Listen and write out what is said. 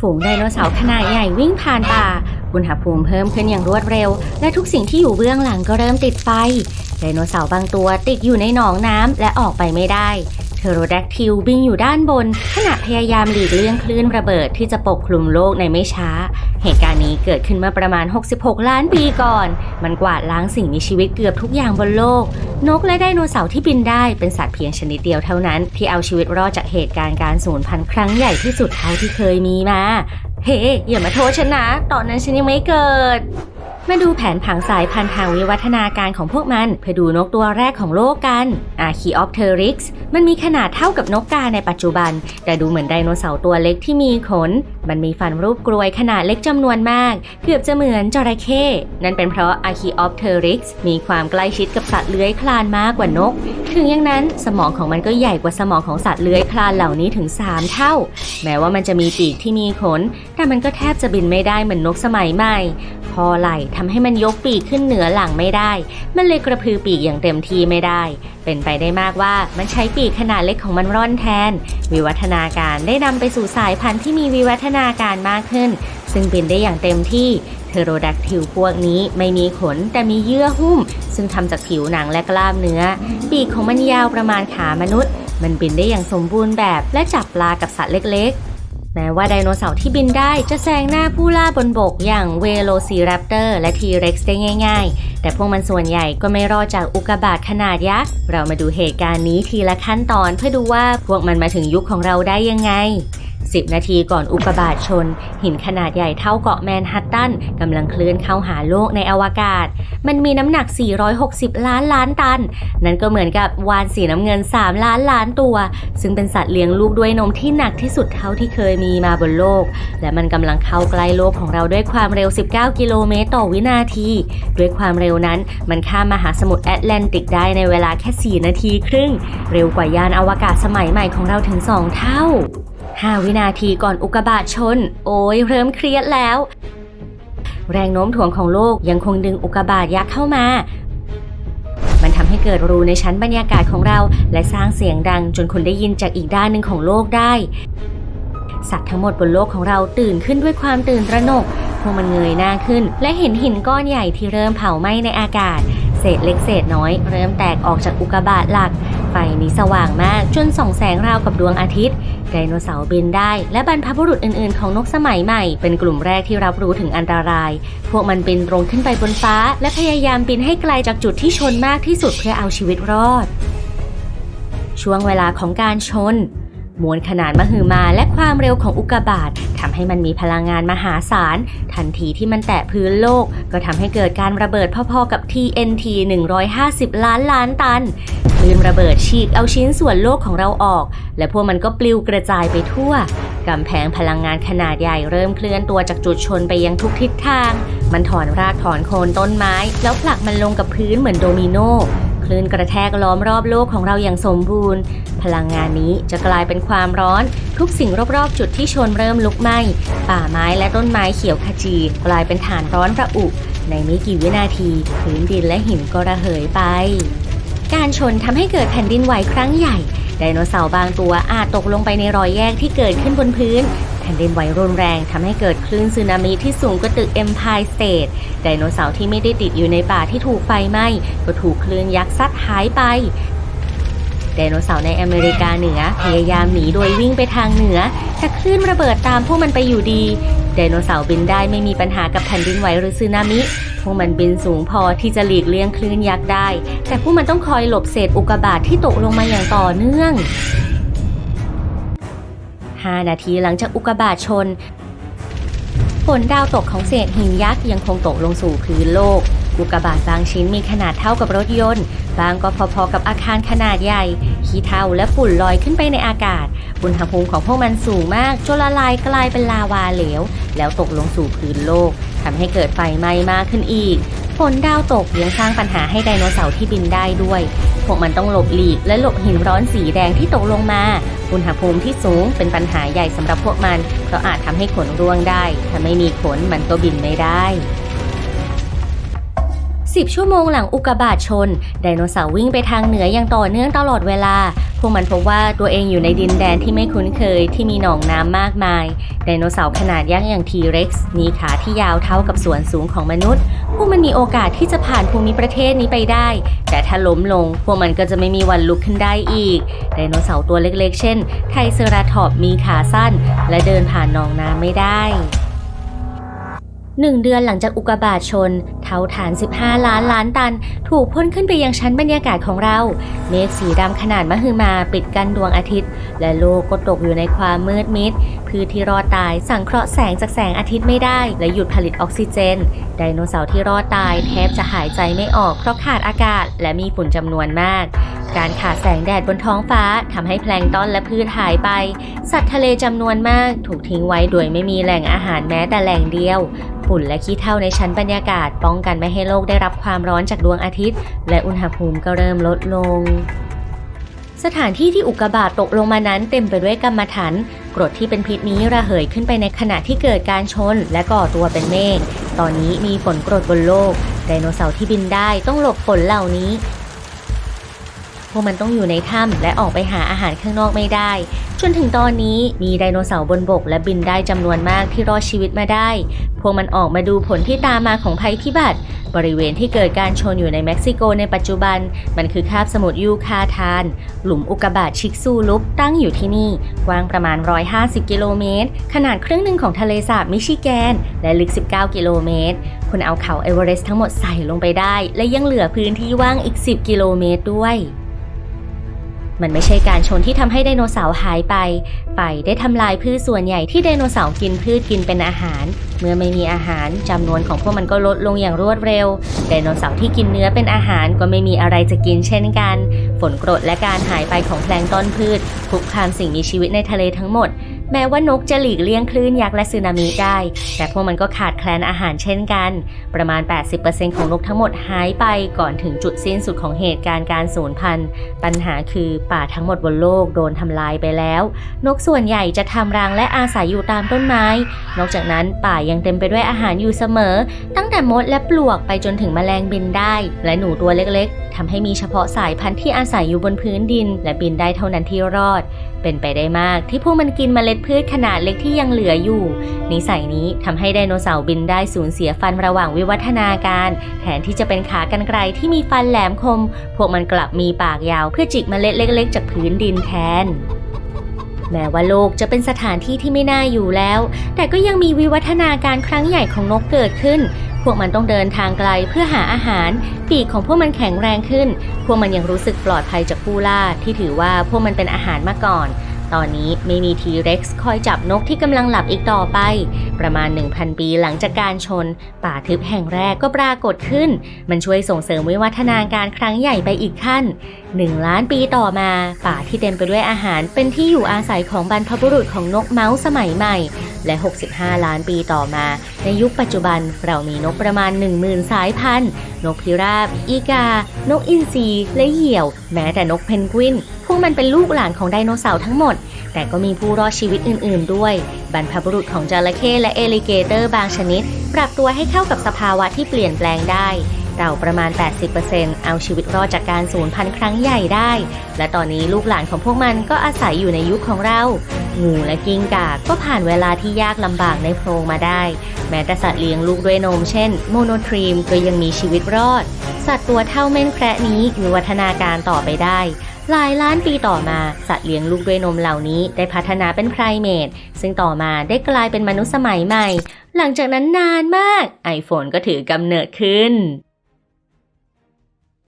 ฝูงไดโนเสาร์ขนาดใหญ่วิ่งผ่านป่า อุณหภูมิเพิ่มขึ้นอย่างรวดเร็ว และทุกสิ่งที่อยู่เบื้องหลังก็เริ่มติดไฟ ไดโนเสาร์บางตัวติดอยู่ในหนองน้ำและออกไปไม่ได้ เทโรแดกทิลบินอยู่ด้านบน ขณะพยายามหลีกเลี่ยงคลื่นระเบิดที่จะปกคลุมโลกในไม่ช้า เหตุการณ์นี้เกิดขึ้นเมื่อประมาณ 66 ล้านปีก่อน มันกวาดล้างสิ่งมีชีวิตเกือบทุกอย่างบนโลก นกและไดโนเสาร์ที่บินได้เป็นสัตว์เพียงชนิดเดียวเท่านั้น ที่เอาชีวิตรอดจากเหตุการณ์การสูญพันธุ์ครั้งใหญ่ที่สุดเท่าที่เคยมีมา เฮ้อย่ามาโทษฉันนะ ตอนนั้นฉันยังไม่เกิด มาดูแผนผังสายพันธุ์ทางวิวัฒนาการของพวกมัน เพื่อดูนกตัวแรกของโลกกัน Archaeopteryx มันมีขนาดเท่ากับนกกาในปัจจุบัน แต่ดูเหมือนไดโนเสาร์ตัวเล็กที่มีขน มันมีฟันรูปกรวยขนาดเล็กจำนวนมาก เกือบจะเหมือนจระเข้ นั่นเป็นเพราะ Archaeopteryx มีความใกล้ชิดกับสัตว์เลื้อยคลานมากกว่านก ถึงอย่างนั้นสมองของมันก็ใหญ่กว่าสมองของสัตว์เลื้อยคลานเหล่านี้ถึง 3 เท่า แม้ว่ามันจะมีปีกที่มีขน มันก็แทบจะบินไม่ได้เหมือนนกสมัยใหม่ พอไหล่ทำให้มันยกปีกขึ้นเหนือหลังไม่ได้ มันเลยกระพือปีกอย่างเต็มที่ไม่ได้ เป็นไปได้มากว่ามันใช้ปีกขนาดเล็กของมันร่อนแทน วิวัฒนาการได้นำไปสู่สายพันธุ์ที่มีวิวัฒนาการมากขึ้น ซึ่งบินได้อย่างเต็มที่เทโรดักทิลพวกนี้ไม่มีขนแต่มีเยื่อหุ้ม ซึ่งทำจากผิวหนังและกล้ามเนื้อ ปีกของมันยาวประมาณขามนุษย์ มันบินได้อย่างสมบูรณ์แบบและจับปลากับสัตว์เล็กๆ แม้ว่าไดโนเสาร์ที่บินได้จะแซงหน้าผู้ล่าบนบกอย่างเวโรซีแรปเตอร์และทีเร็กซ์ได้ง่าย ๆ แต่พวกมันส่วนใหญ่ก็ไม่รอดจากอุกกาบาตขนาดยักษ์ เรามาดูเหตุการณ์นี้ทีละขั้นตอนเพื่อดูว่าพวกมันมาถึงยุคของเราได้ยังไง 10 นาทีก่อนอุกกาบาตชน หินขนาดใหญ่เท่าเกาะแมนฮัตตันกำลังเคลื่อนเข้าหาโลกในอวกาศ มันมีน้ำหนัก 460 ล้านล้านตัน นั่นก็เหมือนกับวานสีน้ำเงิน 3 ล้านล้านตัว ซึ่งเป็นสัตว์เลี้ยงลูกด้วยนมที่หนักที่สุดเท่าที่เคยมีมาบนโลก และมันกำลังเข้าใกล้โลกของเราด้วยความเร็ว 19 กิโลเมตรต่อวินาที ด้วยความเร็วนั้นมันข้ามมหาสมุทรแอตแลนติกได้ในเวลาแค่ 4 นาทีครึ่ง เร็วกว่ายานอวกาศสมัยใหม่ของเราถึง 2 เท่า 5 วินาทีก่อนอุกกาบาตชน โอ้ยเริ่มเครียดแล้ว แรงโน้มถ่วงของโลกยังคงดึงอุกกาบาตยักษ์เข้ามา มันทำให้เกิดรูในชั้นบรรยากาศของเรา และสร้างเสียงดังจนคนได้ยินจากอีกด้านหนึ่งของโลกได้ สัตว์ทั้งหมดบนโลกของเราตื่นขึ้นด้วยความตื่นตระหนกพวกมันเงยหน้าขึ้น และเห็นหินก้อนใหญ่ที่เริ่มเผาไหม้ในอากาศ เศษเล็กเศษน้อย เริ่มแตกออกจากอุกกาบาตหลัก ไฟนี้สว่างมากจนส่องแสงราวกับดวงอาทิตย์ไดโนเสาร์บินได้ และบรรพบุรุษอื่นๆ ของนกสมัยใหม่ เป็นกลุ่มแรกที่รับรู้ถึงอันตราย พวกมันบินตรงขึ้นไปบนฟ้า และพยายามบินให้ไกลจากจุดที่ชนมากที่สุดเพื่อเอาชีวิตรอด ช่วงเวลาของการชน มวลขนาดมหึมาและความเร็วของอุกกาบาตทำให้มันมีพลังงานมหาศาล ทันทีที่มันแตะพื้นโลก ก็ทำให้เกิดการระเบิดพอๆกับ TNT 150 ล้านล้านตันคลื่นระเบิดฉีกเอาชิ้นส่วนโลกของเราออก และพวกมันก็ปลิวกระจายไปทั่วกำแพงพลังงานขนาดใหญ่เริ่มเคลื่อนตัวจากจุดชนไปยังทุกทิศทาง มันถอนรากถอนโคนต้นไม้ แล้วผลักมันลงกับพื้นเหมือนโดมิโน คลื่นกระแทกล้อมรอบโลกของเราอย่างสมบูรณ์ พลังงานนี้จะกลายเป็นความร้อน ทุกสิ่งรอบๆ จุดที่ชนเริ่มลุกไหม้ ป่าไม้และต้นไม้เขียวขจี กลายเป็นฐานร้อนระอุ ในไม่กี่วินาทีพื้นดินและหินก็ระเหยไป การชนทำให้เกิดแผ่นดินไหวครั้งใหญ่ ไดโนเสาร์บางตัวอาจตกลงไปในรอยแยกที่เกิดขึ้นบนพื้นแผ่นดินไหวรุนแรงทำให้เกิดคลื่นสึนามิที่สูงกว่าตึก Empire State ไดโนเสาร์ที่ไม่ได้ติดอยู่ในป่าที่ถูกไฟไหม้ก็ถูกคลื่นยักษ์ซัดหายไปไดโนเสาร์ในอเมริกาเหนือพยายามหนีโดยวิ่งไปทางเหนือแต่คลื่นระเบิดตามพวกมันไปอยู่ดี ไดโนเสาร์บินได้ไม่มีปัญหากับแผ่นดินไหวหรือสึนามิ พวกมันบินสูงพอที่จะหลีกเลี่ยงคลื่นยักษ์ได้ แต่พวกมันต้องคอยหลบเศษอุกกาบาตที่ตกลงมาอย่างต่อเนื่อง 5 นาทีหลังจากอุกกาบาตชนฝนดาวตกของเศษหินยักษ์ยังคงตกลงสู่พื้นโลก อุกกาบาตบางชิ้นมีขนาดเท่ากับรถยนต์ บางก็พอๆกับอาคารขนาดใหญ่ ขี้เถ้าและฝุ่นลอยขึ้นไปในอากาศ อุณหภูมิของพวกมันสูงมากจนละลายกลายเป็นลาวาเหลว แล้วตกลงสู่พื้นโลกทำให้เกิดไฟไหม้มากขึ้นอีกฝนดาวตกยังสร้างปัญหาให้ไดโนเสาร์ที่บินได้ด้วย พวกมันต้องหลบหลีกและหลบหินร้อนสีแดงที่ตกลงมา อุณหภูมิที่สูงเป็นปัญหาใหญ่สำหรับพวกมัน เพราะอาจทำให้ขนร่วงได้ ถ้าไม่มีขนมันก็บินไม่ได้ 10 ชั่วโมงหลังอุกกาบาตชน ไดโนเสาร์วิ่งไปทางเหนืออย่างต่อเนื่องตลอดเวลา พวกมันพบว่าตัวเองอยู่ในดินแดนที่ไม่คุ้นเคยที่มีหนองน้ำมากมาย ไดโนเสาร์ขนาดยักษ์อย่างทีเร็กซ์มีขาที่ยาวเท่ากับส่วนสูงของมนุษย์ พวกมันมีโอกาสที่จะผ่านภูมิประเทศนี้ไปได้ แต่ถ้าล้มลง พวกมันก็จะไม่มีวันลุกขึ้นได้อีก ไดโนเสาร์ตัวเล็กๆ เช่น ไทรเซราทอปมีขาสั้น และเดินผ่านหนองน้ำไม่ได้ หนึ่งเดือนหลังจากอุกกาบาตชน เท่าฐาน 15 ล้านล้านตัน ถูกพ่นขึ้นไปยังชั้นบรรยากาศของเรา เมฆสีดำขนาดมหึมาปิดกั้นดวงอาทิตย์ และโลกก็ตกอยู่ในความมืดมิดพืชที่รอดตายสังเคราะห์แสงจากแสงอาทิตย์ไม่ได้ และหยุดผลิตออกซิเจน ไดโนเสาร์ที่รอดตายแทบจะหายใจไม่ออกเพราะขาดอากาศ และมีฝุ่นจำนวนมาก การขาดแสงแดดบนท้องฟ้าทำให้แพลงต้นและพืชหายไป สัตว์ทะเลจำนวนมากถูกทิ้งไว้โดยไม่มีแหล่งอาหารแม้แต่แหล่งเดียว ฝุ่นและขี้เถ้าในชั้นบรรยากาศ ป้องกันไม่ให้โลกได้รับความร้อนจากดวงอาทิตย์ และอุณหภูมิก็เริ่มลดลงสถานที่ที่อุกกาบาตตกลงมานั้นเต็มไปด้วยกรรมฐานกรดที่เป็นพิษนี้ระเหยขึ้นไปในขณะที่เกิดการชนและก่อตัวเป็นเมฆ ตอนนี้มีฝนกรดบนโลก ไดโนเสาร์ที่บินได้ต้องหลบฝนเหล่านี้ วกมันต้องอยู่ในถ้ำและออกไปหาอาหารข้างนอกไม่ได้ จนถึงตอนนี้มีไดโนเสาร์บนบกและบินได้จำนวนมากที่รอดชีวิตมาได้ พวกมันออกมาดูผลที่ตามมาของภัยพิบัติ บริเวณที่เกิดการชนอยู่ในเม็กซิโกในปัจจุบัน มันคือคาบสมุทรยูคาทาน หลุมอุกกาบาตชิกซูลุปตั้งอยู่ที่นี่ กว้างประมาณ 150 กิโลเมตร ขนาดครึ่งหนึ่งของทะเลสาบมิชิแกน และลึก 19 กิโลเมตร คุณเอาเขาเอเวอเรสต์ทั้งหมดใส่ลงไปได้ และยังเหลือพื้นที่ว่างอีก 10 กิโลเมตรด้วย มันไม่ใช่การชนที่ทำให้ไดโนเสาร์หายไป ไฟได้ทำลายพืชส่วนใหญ่ที่ไดโนเสาร์กินพืชกินเป็นอาหาร เมื่อไม่มีอาหารจำนวนของพวกมันก็ลดลงอย่างรวดเร็ว ไดโนเสาร์ที่กินเนื้อเป็นอาหารก็ไม่มีอะไรจะกินเช่นกัน ฝนกรดและการหายไปของแพลงต้นพืชคุกคามสิ่งมีชีวิตในทะเลทั้งหมด แม้ว่านกจะหลีกเลี่ยงคลื่นยักษ์และสึนามิได้ แต่พวกมันก็ขาดแคลนอาหารเช่นกัน ประมาณ 80%ของนกทั้งหมดหายไปก่อนถึงจุดสิ้นสุดของเหตุการณ์การสูญพันธุ์ ปัญหาคือป่าทั้งหมดบนโลกโดนทำลายไปแล้ว นกส่วนใหญ่จะทำรังและอาศัยอยู่ตามต้นไม้ นอกจากนั้นป่ายังเต็มไปด้วยอาหารอยู่เสมอ ตั้งแต่มดและปลวกไปจนถึงแมลงบินได้ และหนูตัวเล็กๆ ทำให้มีเฉพาะสายพันธุ์ที่อาศัยอยู่บนพื้นดิน และบินได้เท่านั้นที่รอด เป็นไปได้มากที่พวกมันกินเมล็ดพืชขนาดเล็กที่ยังเหลืออยู่ นิสัยนี้ทำให้ไดโนเสาร์บินได้สูญเสียฟันระหว่างวิวัฒนาการ แทนที่จะเป็นขากรรไกรที่มีฟันแหลมคม พวกมันกลับมีปากยาวเพื่อจิกเมล็ดเล็ก ๆ จากพื้นดินแทนแม้ว่าโลกจะเป็นสถานที่ที่ไม่น่าอยู่แล้ว แต่ก็ยังมีวิวัฒนาการครั้งใหญ่ของนกเกิดขึ้น วกมันต้องเดินทางไกลเพื่อหาอาหาร ปีกของพวกมันแข็งแรงขึ้น พวกมันยังรู้สึกปลอดภัยจากผู้ล่าที่ถือว่าพวกมันเป็นอาหารมาก่อน ตอนนี้ไม่มีทีเร็กซ์คอยจับนกที่กำลังหลับอีกต่อไป ประมาณ 1,000 ปีหลังจากการชน ป่าทึบแห่งแรกก็ปรากฏขึ้น มันช่วยส่งเสริมวิวัฒนาการครั้งใหญ่ไปอีกขั้น 1 ล้านปีต่อมา ป่าที่เต็มไปด้วยอาหารเป็นที่อยู่อาศัยของบรรพบุรุษของนกเมาส์สมัยใหม่ และ 65 ล้านปีต่อมา ในยุคปัจจุบันเรามีนกประมาณ 10,000 สายพันธุ์ นกพิราบ อีกา นกอินทรีและเหยี่ยว แม้แต่นกเพนกวิน พวกมันเป็นลูกหลานของไดโนเสาร์ทั้งหมด แต่ก็มีผู้รอดชีวิตอื่นๆ ด้วย บรรพบุรุษของจระเข้และเอลิเกเตอร์บางชนิด ปรับตัวให้เข้ากับสภาวะที่เปลี่ยนแปลงได้เราประมาณ 80%เอาชีวิตรอดจากการสูญพันธุ์ครั้งใหญ่ได้ และตอนนี้ลูกหลานของพวกมันก็อาศัยอยู่ในยุคของเรา งูและกิ้งก่าก็ผ่านเวลาที่ยากลำบากในโพรงมาได้ แม้แต่สัตว์เลี้ยงลูกด้วยนมเช่น โมโนทรีมก็ยังมีชีวิตรอด สัตว์ตัวเท่าเม่นแคระนี้วิวัฒนาการต่อไปได้ หลายล้านปีต่อมาสัตว์เลี้ยงลูกด้วยนมเหล่านี้ได้พัฒนาเป็นไพรเมทซึ่งต่อมาได้กลายเป็นมนุษย์สมัยใหม่ หลังจากนั้นนานมาก iPhone ก็ถือกำเนิดขึ้น